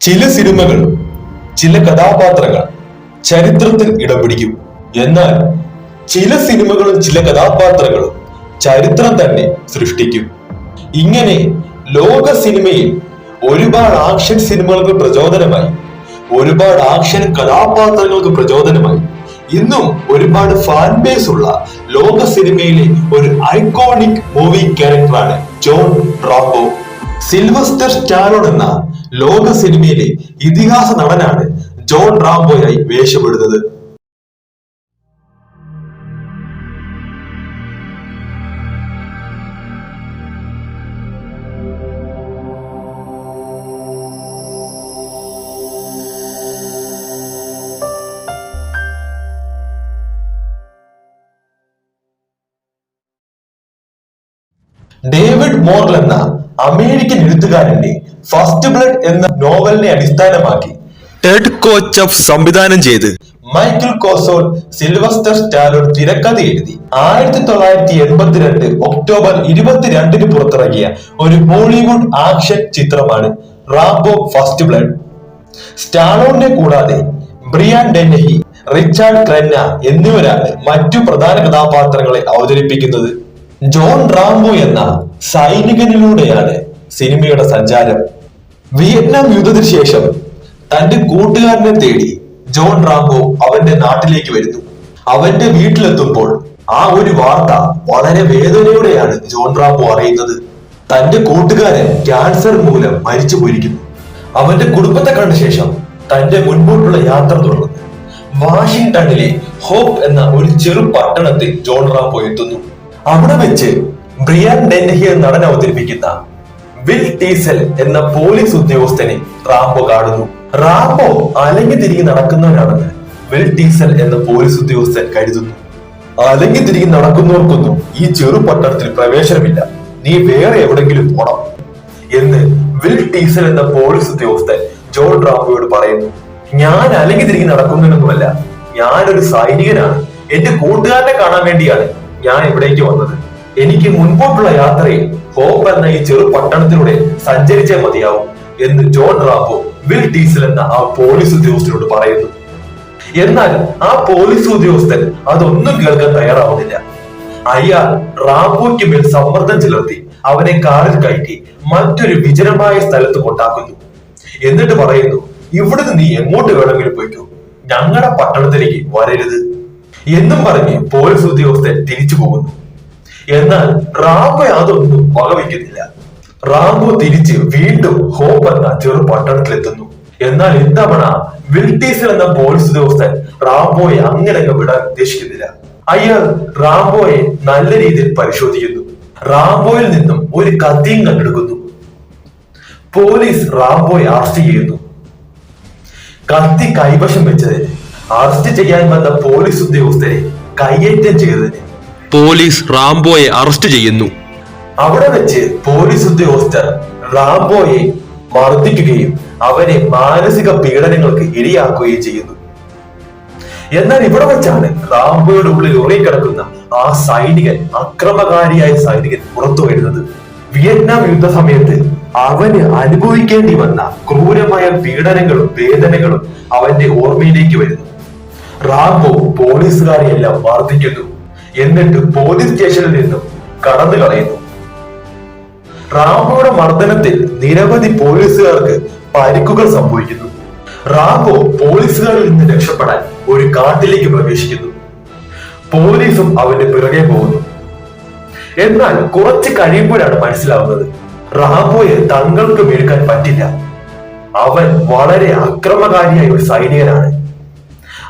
ചില സിനിമകൾ ചില കഥാപാത്രങ്ങൾ ചരിത്രത്തിൽ ഇടം പിടിക്കും എന്നാൽ ചില സിനിമകളും ചില കഥാപാത്രങ്ങളും ചരിത്രം തന്നെ സൃഷ്ടിക്കും. ഇങ്ങനെ ലോക സിനിമയിൽ ഒരുപാട് ആക്ഷൻ സിനിമകൾക്ക് പ്രചോദനമായി ഒരുപാട് ആക്ഷൻ കഥാപാത്രങ്ങൾക്ക് പ്രചോദനമായി ഇന്നും ഒരുപാട് ഫാൻ ബേസ് ഉള്ള ലോക സിനിമയിലെ ഒരു ഐക്കോണിക് മൂവി ക്യാരക്ടറാണ് ജോൺ റാബോ സിൽവസ്റ്റർ സ്റ്റാലോൺ എന്ന ലോക സിനിമയിലെ ഇതിഹാസ നടനാണ് ജോൺ റാംബോയായി വേഷപ്പെടുന്നത് ഡേവിഡ് മോർൽ എന്ന അമേരിക്കൻ എഴുത്തുകാരന്റെ ഫസ്റ്റ് ബ്ലഡ് എന്ന നോവലിനെ അടിസ്ഥാനമാക്കി ടെഡ് കോച്ചഫ് സംവിധാനം ചെയ്ത്. മൈക്കിൾ കോസോൾ സിൽവസ്റ്റർ സ്റ്റാലോൺ തിരക്കഥ എഴുതി. ആയിരത്തി തൊള്ളായിരത്തി എൺപത്തിരണ്ട് ഒക്ടോബർ ഇരുപത്തിരണ്ടിന് പുറത്തിറങ്ങിയ ഒരു ബോളിവുഡ് ആക്ഷൻ ചിത്രമാണ് റാംബോ ഫസ്റ്റ് ബ്ലഡ് സ്റ്റാലോണിനെ കൂടാതെ ബ്രിയാൻ ഡെന്നഹി റിച്ചാർഡ് ക്രെന്ന എന്നിവരാണ് മറ്റു പ്രധാന കഥാപാത്രങ്ങളെ അവതരിപ്പിക്കുന്നത്. ജോൺ റാംബോ എന്ന സൈനികനിലൂടെയാണ് സിനിമയുടെ സഞ്ചാരം. വിയറ്റ്നാം യുദ്ധത്തിന് ശേഷം തന്റെ കൂട്ടുകാരനെ തേടി ജോൺ റാംബോ അവന്റെ നാട്ടിലേക്ക് വരുന്നു. അവന്റെ വീട്ടിലെത്തുമ്പോൾ ആ ഒരു വാർത്ത വളരെ വേദനയോടെയാണ് ജോൺ റാംബോ അറിയുന്നത്. തന്റെ കൂട്ടുകാരൻ ക്യാൻസർ മൂലം മരിച്ചു പോയിരിക്കുന്നു. അവന്റെ കുടുംബത്തെ കണ്ട ശേഷം തന്റെ മുൻപോട്ടുള്ള യാത്ര തുടർന്ന്. വാഷിംഗ്ടണിലെ ഹോപ്പ് എന്ന ഒരു ചെറു പട്ടണത്തിൽ ജോൺ റാംബോ എത്തുന്നു. അവിടെ വെച്ച് ബ്രിയാൻ ഡെൻഹി നടൻ അവതരിപ്പിക്കുന്ന വിൽ ടീസൽ എന്ന പോലീസ് ഉദ്യോഗസ്ഥനെ റാംബോ കാണുന്നു. റാംബോ അലങ്ങി തിരികെ നടക്കുന്നവനാണെന്ന് വിൽ ടീസൽ എന്ന പോലീസ് ഉദ്യോഗസ്ഥൻ കരുതുന്നു. അലങ്ങി തിരികെ നടക്കുന്നവർക്കൊന്നും ഈ ചെറു പട്ടണത്തിൽ പ്രവേശനമില്ല. നീ വേറെ എവിടെങ്കിലും പോണം എന്ന് വിൽ ടീസൽ എന്ന പോലീസ് ഉദ്യോഗസ്ഥൻ ജോൺ റാംബോയോട് പറയുന്നു. ഞാൻ അലങ്ങി തിരികെ നടക്കുന്നതിനൊന്നുമല്ല ഞാനൊരു സൈനികനാണ്. എന്റെ കൂട്ടുകാരനെ കാണാൻ വേണ്ടിയാണ് ഞാൻ ഇവിടേക്ക് വന്നത്. എനിക്ക് മുൻപോട്ടുള്ള യാത്രയിൽ എന്ന ഈ ചെറു പട്ടണത്തിലൂടെ സഞ്ചരിച്ചേ മതിയാവും എന്ന് ജോൺ റാബോ വിൽ ഡീസൽ എന്ന ആ പോലീസ് ഉദ്യോഗസ്ഥനോട് പറയുന്നു. എന്നാൽ ആ പോലീസ് ഉദ്യോഗസ്ഥൻ അതൊന്നും കേൾക്കാൻ തയ്യാറാവുന്നില്ല. അയാൾ റാബോയ്ക്ക് മേൽ സമ്മർദ്ദം ചെലുത്തി അവനെ കാറിൽ കയറ്റി മറ്റൊരു വിജനമായ സ്ഥലത്ത് കൊണ്ടാക്കുന്നു. എന്നിട്ട് പറയുന്നു ഇവിടുന്ന് നീ എങ്ങോട്ട് വേണമെങ്കിലും പോയിക്കോ. ഞങ്ങളുടെ പട്ടണത്തിലേക്ക് വരരുത്. എന്നും പറഞ്ഞ് പോലീസ് ഉദ്യോഗസ്ഥൻ തിരിച്ചു പോകുന്നു. എന്നാൽ റാംബോ അതൊന്നും വകവയ്ക്കുന്നില്ല റാംബോ തിരിച്ച് വീണ്ടും ഹോപ്പ് എന്ന ചെറു പട്ടണത്തിലെത്തുന്നു. എന്നാൽ ഇത്തവണ വിൽട്ടീസൽ എന്ന പോലീസ് ഉദ്യോഗസ്ഥൻ റാംബോയെ അങ്ങനെ അങ്ങ് വിടാൻ ഉദ്ദേശിക്കുന്നില്ല. അയാൾ റാംബോയെ നല്ല രീതിയിൽ പരിശോധിക്കുന്നു. റാംബോയിൽ നിന്നും ഒരു കത്തിയും കണ്ടെടുക്കുന്നു. പോലീസ് റാംബോയെ അറസ്റ്റ് ചെയ്യുന്നു. കത്തി കൈവശം വെച്ചതിന് അറസ്റ്റ് ചെയ്യാൻ വന്ന പോലീസ് ഉദ്യോഗസ്ഥരെ കയ്യേറ്റം ചെയ്തതിന് പോലീസ് റാംബോയെ അറസ്റ്റ് ചെയ്യുന്നു. അവിടെ വെച്ച് പോലീസ് ഉദ്യോഗസ്ഥർ റാംബോയെ മർദ്ദിക്കുകയും അവനെ മാനസിക പീഡനങ്ങൾക്ക് ഇരയാക്കുകയും ചെയ്യുന്നു. എന്നാൽ ഇവിടെ വെച്ചാണ് റാംബോയുടെ ഉള്ളിൽ ഉറങ്ങിക്കിടക്കുന്ന ആ സൈനികൻ അക്രമകാരിയായ സൈനികൻ പുറത്തു വരുന്നത്. വിയറ്റ്നാം യുദ്ധ സമയത്ത് അവന് അനുഭവിക്കേണ്ടി വന്ന ക്രൂരമായ പീഡനങ്ങളും വേദനകളും അവന്റെ ഓർമ്മയിലേക്ക് വരുന്നു. റാംബോ പോലീസുകാരെയെല്ലാം മർദ്ദിക്കുന്നു. എന്നിട്ട് പോലീസ് സ്റ്റേഷനിൽ നിന്നും കടന്നു കളയുന്നു. റാംബോയുടെ മർദ്ദനത്തിൽ നിരവധി പോലീസുകാർക്ക് പരിക്കുകൾ സംഭവിക്കുന്നു. റാംബോ പോലീസുകാരിൽ നിന്ന് രക്ഷപ്പെടാൻ ഒരു കാട്ടിലേക്ക് പ്രവേശിക്കുന്നു. പോലീസും അവന്റെ പിറകെ പോകുന്നു. എന്നാൽ കുറച്ച് കഴിയുമ്പോഴാണ് മനസ്സിലാവുന്നത് റാംബോയെ തങ്ങൾക്ക് വീഴ്ക്കാൻ പറ്റില്ല. അവൻ വളരെ അക്രമകാരിയായ ഒരു സൈനികനാണ്.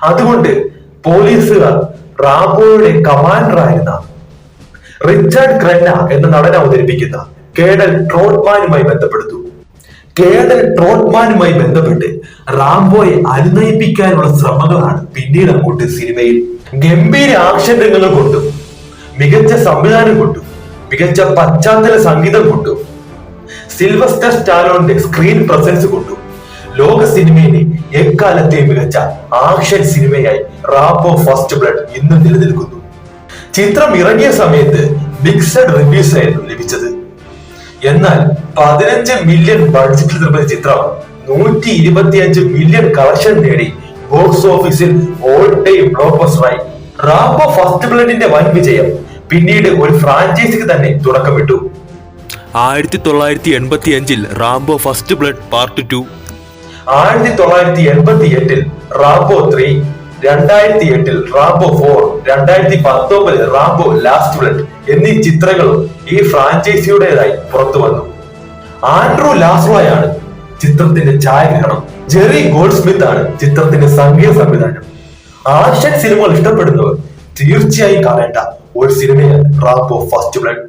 അതുകൊണ്ട് പോലീസുകാർ റാംബോയുടെ കമാൻഡറായിരുന്ന റിച്ചാർഡ് ക്രെന്ന എന്ന നടൻ അവതരിപ്പിക്കുന്ന കേഡൽ ട്രോട്ട്മാനുമായി ബന്ധപ്പെടുത്തു കേഡൽ ട്രോട്ട്മാനുമായി ബന്ധപ്പെട്ട് റാംബോയെ അനുനയിപ്പിക്കാനുള്ള ശ്രമങ്ങളാണ് പിന്നീട് അങ്ങോട്ട് സിനിമയിൽ ഗംഭീര ആക്ഷൻ കൊണ്ടും മികച്ച സംവിധാനം കൊണ്ടും മികച്ച പശ്ചാത്തല സംഗീതം കൊണ്ടും സിൽവസ്റ്റർ സ്റ്റാലോണിന്റെ സ്ക്രീൻ പ്രസൻസ് കൊണ്ടും ലോക സിനിമയിലെ എക്കാലത്തെ മികച്ച ആക്ഷൻ സിനിമയായി റാംബോ ഫസ്റ്റ് ബ്ലഡ് ഇന്നും നിലനിൽക്കുന്നു. ചിത്രം ഇറങ്ങിയ സമയത്ത് മിക്സഡ് റിവ്യൂസ് ആയിരുന്നു ലഭിച്ചത്. എന്നാൽ പതിനഞ്ച് മില്യൺ ബഡ്ജറ്റിൽ നിർമ്മിച്ച ചിത്രം നൂറ്റി ഇരുപത്തിയഞ്ച് മില്യൺ കളക്ഷൻ നേടി ബോക്സ് ഓഫീസിൽ ഓൾ ടൈം ബ്ലോക്കോസ്റ്ററായി റാംബോ ഫസ്റ്റ് ബ്ലഡിന്റെ വൻ വിജയം പിന്നീട് ഒരു ഫ്രാഞ്ചൈസിക്ക് തന്നെ തുടക്കമിട്ടു. ആയിരത്തി തൊള്ളായിരത്തി എൺപത്തി അഞ്ചിൽ Rambo first blood part two ആയിരത്തി തൊള്ളായിരത്തി എൺപത്തി എട്ടിൽ റാംബോ ത്രീ രണ്ടായിരത്തി എട്ടിൽ റാംബോ ഫോർ രണ്ടായിരത്തി പത്തൊമ്പതിൽ റാംബോ ലാസ്റ്റ് ബ്ലഡ് എന്നീ ചിത്രങ്ങളും ഈ ഫ്രാഞ്ചൈസിയുടേതായി പുറത്തു വന്നു ആൻഡ്രൂ ലാസ്ലോയാണ് ചിത്രത്തിന്റെ ഛായാഗ്രഹണം. ജെറി ഗോൾഡ് സ്മിത്ത് ആണ് ചിത്രത്തിന്റെ സംഗീത സംവിധാനം. ആക്ഷൻ സിനിമകൾ ഇഷ്ടപ്പെടുന്നവർ തീർച്ചയായും കാണേണ്ട ഒരു സിനിമയാണ് റാംബോ ഫസ്റ്റ് ബ്ലഡ്